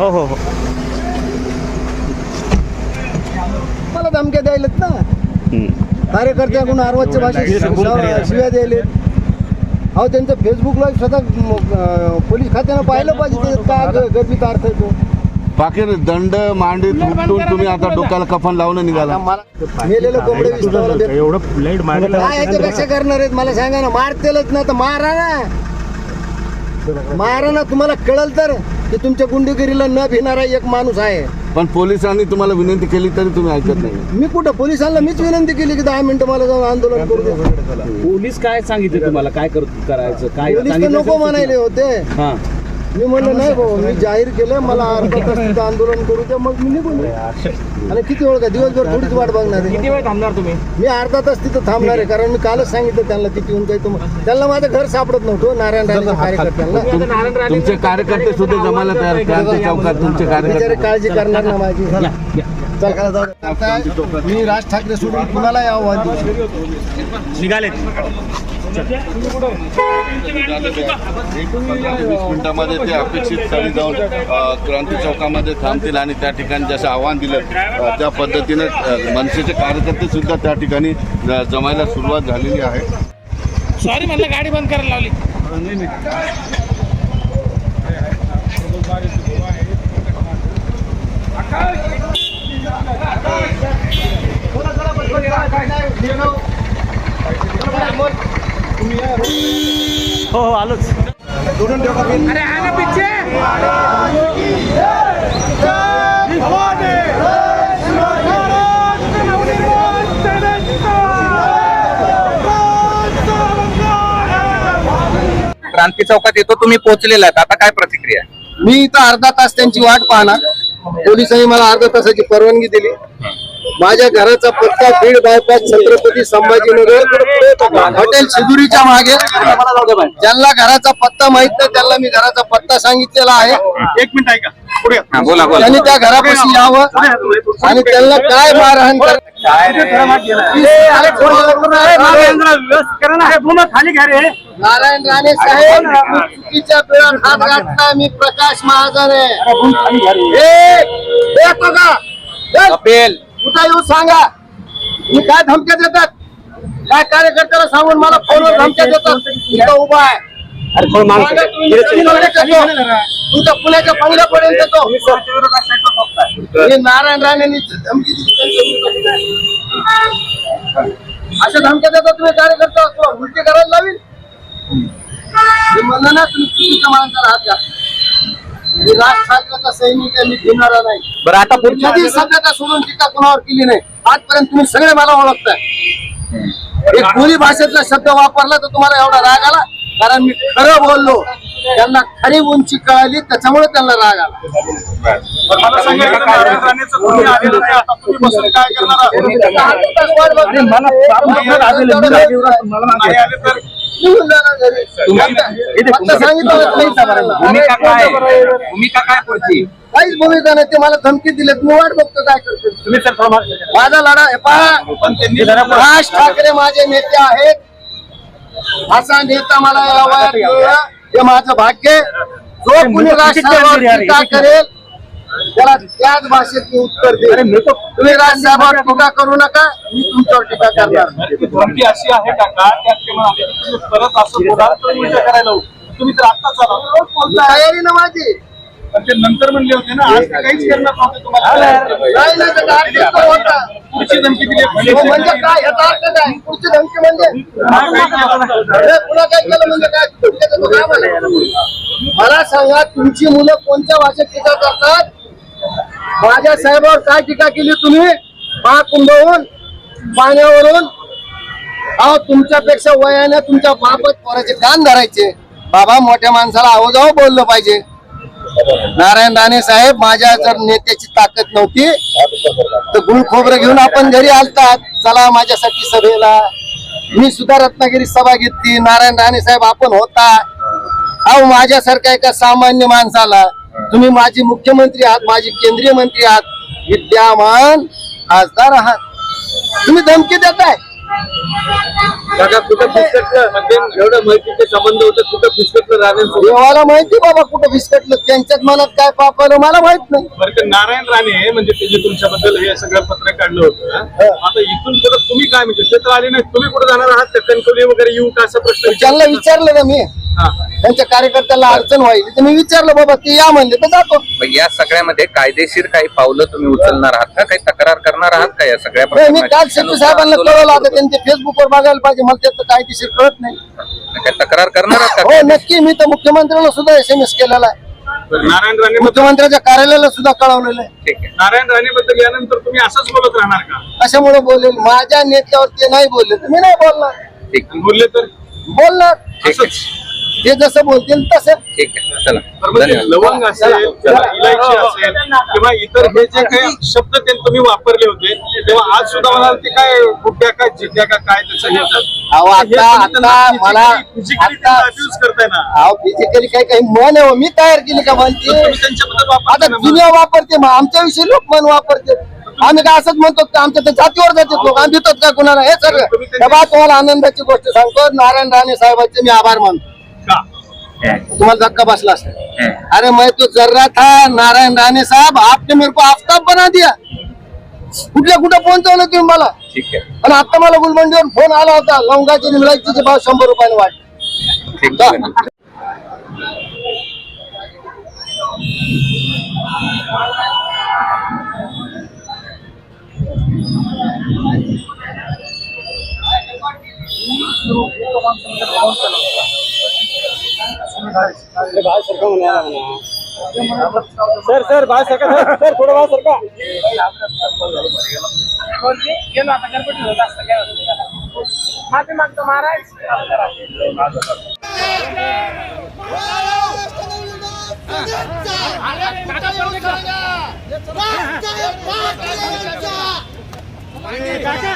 हो हो हो. मला धमक्या द्यायलेत ना. कार्यकर्त्याकडून आरवाच्या भाषेत शिव्या द्यायलेत. अहो त्यांचं फेसबुकला स्वतः अं, पोलीस खात्यानं पाहिलं पाहिजे त्याच्यात काय गर्दीचा अर्थ आहे तो? पाकीर दंड मांडीत उपटून तुम्ही आता डोक्याला कफन लावून निघाला. मला मेलेलं कोंबडे विस्तावला देत एवढं लाइट मागे काय याच्यापेक्षा करणार आहेत? मला सांगा ना मारतेलच ना तर मारा ना. मारा ना तुम्हाला कळल तर. की तुमच्या गुंडगिरीला न भिणारा एक माणूस आहे. पण पोलिसांनी तुम्हाला विनंती केली तरी तुम्ही ऐकत नाही. मी कुठं? पोलिसांना मीच विनंती केली की दहा मिनिटं मला जाऊन आंदोलन करू दे. पोलीस काय सांगितलं तुम्हाला? काय कर करायचं? काय पोलीस तर सांगितलं नको म्हणायले होते. हा. मी म्हणलं नाही भाऊ मी जाहीर केलं मला अर्धा तास तिथं आंदोलन करू द्या. मग मी निघून येईन. आणि किती वेळ का दिवसभर थोडीच वाट बघणार आहे. किती वेळ थांबणार तुम्ही? मी अर्धा तास तिथं थांबणार आहे कारण मी कालच सांगितलं त्यांना तिथे येऊन काही तुम त्यांना माझं घर सापडत नव्हतं नारायण राणे कार्यकर्त्यांना. तुमचे कार्यकर्ते सुद्धा जमायला तयार क्रांती चौकात तुमचे बिचारे कार्यकर्ते. काळजी करणार ना माझी. चल खाली जाऊ दे. आता मी राज ठाकरे सोडून कुणालाही आव्हान देऊ शकतो. निघालेत. वीस मिनिटामध्ये ते अपेक्षित स्थळी जाऊन क्रांती चौकामध्ये थांबतील आणि त्या ठिकाणी जसं आव्हान दिलं त्या पद्धतीनं मनसेचे कार्यकर्ते सुद्धा त्या ठिकाणी ज- जमायला सुरुवात झालेली आहे. सॉरी म्हणलं गाडी बंद करायला लावली. हो हो आलोच. अरे आना पीछे क्रांती चौकात येतो तुम्ही पोहोचलेला आहेत. आता काय प्रतिक्रिया? मी इथं अर्धा तास त्यांची वाट पाहणार. पोलिसांनी मला अर्धा तासाची परवानगी दिली. माझ्या घराचा पत्ता बीड बायपास छत्रपती संभाजीनगर. हॉटेल शिदुरीच्या मागे. ज्यांना घराचा पत्ता माहीत नाही त्यांना मी घराचा पत्ता सांगितलेला आहे. एक मिनिट ऐका. पुढे या. हा, बोला बोला. त्यांनी त्या घरापाशी यावं आणि त्यांना काय मारहाण नारायण राणे साहेब चुकीच्या घातला. मी प्रकाश महाजन आहे. कपिल. कुठं येऊ सांगा मी काय धमक्या देतात? काय कार्यकर्त्याला सांगून मला फोनवर धमक्या देतात? इथं उभा आहे. सांगा तुम्ही पुण्याच्या येतो. तुमच्या पुण्याच्या बंगल्यापर्यंत येतो. नारायण राणेंनी धमकी दिली. अशा धमक्या देतात तुम्ही कार्यकर्ता? तुला उलटी करायला लावील मी म्हणलं ना तुम्ही चुकीच्या माणसाला हात घ्या मी राज ठाकरेचा सैनिक आहे मी घेणारा नाही. बरं आता पुढच्या कधी सभ्यता सोडून टीका कुणावर केली नाही? आजपर्यंत तुम्ही सगळे मला ओळखताय एक बोली भाषेतला शब्द वापरला तर तुम्हाला एवढा राग आला? कारण मी खरं बोललो. त्यांना खरी उंची कळाली त्याच्यामुळे त्यांना राग आला. मला तुम्ही सांगितलं काहीच भूमिका नाही ते मला धमकी दिले मी वाट बघतो काय करतो माझा लढा पहा. राज ठाकरे माझे नेते आहेत. असा नेता मला हे माझं भाग्य. जो कुणी राजसाहेबांवर टीका करेल त्याला त्याच भाषेत मी उत्तर देईल तुम्ही राजसाहेबांवर टीका करू नका मी तुमच्यावर टीका करणार धमकी अशी आहे काका त्यात ते म्हणाले की तुम्ही परत असं बोलाल तर उलट करायला तुम्ही तर आत्ताच आला. तयारी ना माझी. ते नंतर म्हणले होते ना आज ते काहीच करणार नव्हते नाही नाही होता. पुढची धमकी दिली. हो, म्हणजे काय याचा अर्थ काय? पुढची धमकी म्हणजे? अरे, पुन्हा काय केलं म्हणजे काय? मला? मला सांगा तुमची मुलं कोणत्या भाषेत टीका करतात? माझ्या साहेबावर काय टीका केली तुम्ही? महाकुंभहून पाण्यावरून. अहो तुमच्यापेक्षा वयाने तुमच्या बाबत पोराचे कान धरायचे. बाबा मोठ्या माणसाला आवाजावर बोललं पाहिजे. नारायण राणे साहेब माझ्या जर नेत्याची ताकद नव्हती तर गुळ खोबरं घेऊन आपण घरी आलतात चला माझ्यासाठी सभेला. मी सुद्धा रत्नागिरी सभा घेतली. नारायण राणे साहेब आपण होता. अहो माझ्यासारख्या एका सामान्य माणसाला तुम्ही माझी मुख्यमंत्री आहात माझी केंद्रीय मंत्री आहात. विद्यमान खासदार आहात. तुम्ही धमकी देताय. काका कुठं फिसकटलं म्हणजे एवढं माहितीचे संबंध होते कुठं फिसकटलं राणे देवाला माहिती बाबा कुठं बिस्कटलं त्यांच्याच मनात काय पाप आलं मला माहीत नाही. बरं ते नारायण राणे म्हणजे ते जे तुमच्याबद्दल हे सगळं पत्र काढलं होतं आता इथून पुढे तुम्ही काय म्हणजे ते तर आले नाही तुम्ही कुठे जाणार आहात? का कणकवली वगैरे येऊ का असा प्रश्न त्यांना विचारला? विचारलं ना मी. त्यांच्या कार्यकर्त्याला अडचण व्हायची. तर मी विचारलं बाबा ते या म्हणले तर जातो. मग या सगळ्यामध्ये कायदेशीर काही पावलं तुम्ही उचलणार आहात का? काही तक्रार करणार आहात का या सगळ्या मी? काल शेट्टी साहेबांना कळवलं आता त्यांनी फेसबुकवर बघायला पाहिजे मला त्याचं कायदेशीर कळत नाही. काही तक्रार करणार आहात हो का नक्की मी तर मुख्यमंत्र्यांना सुद्धा एस एम एस केलेला आहे. नारायण राणे मुख्यमंत्र्याच्या कार्यालयाला सुद्धा कळवलेलं आहे. ठीक आहे. नारायण राणे बद्दल यानंतर तुम्ही असंच बोलत राहणार का? कशामुळे बोलेल. माझ्या नेत्यावर ते नाही बोलले तर मी नाही बोलणार. ठीक बोलले तर? बोलणार. ठीक असंच. आहे ते जसं बोलतील तसं. ठीक आहे. चला. तर म्हणजे धन्यवाद. लवंग असेल किंवा इलायची असेल किंवा इतर हे जे काही शब्द ते तुम्ही वापरले होते तेव्हा आज सुद्धा म्हणाल ते काय गुड्या का जिद्या का काय त्याचं हे होतं. अहो, हे आता- आता मला- physically आता- त्यांना abuse करताय ना. अहो फिजिकली काही काही मन आहे हो. मी तयार केली का तर म्हणते तुम्ही त्यांच्याबद्दल आता वापरताय ना मग. दुनिया वापरते मग आमच्याविषयी लोक मन वापरते. आम्ही काय असंच म्हणतो का आमच्या तर जातीवर जातात लोक आम्ही देतात का कुणाला? हे सगळं. तेव्हा तुम्हाला आनंदाची गोष्ट सांगतो नारायण राणे साहेबांचे मी आभार मानतो. का तुम्हाला धक्का बसला असता अरे मैं तो जर रहा था नारायण राणे साहब आपने मेरे को आफ्ताब बना दिया। कुठल्या कुठं पोहोचवलं तुम्ही मला। ठीक आहे आणि आता मला गुलमंडीवर फोन आला होता लवंगाचे निमलाईचे भाव शंभर रुपयाने ठीक आहे सर सर बाहेर सरका सर थोडं बाहेर सरका गेलो आता गणपती होत असतं काय होतं. माफी मागतो महाराज काका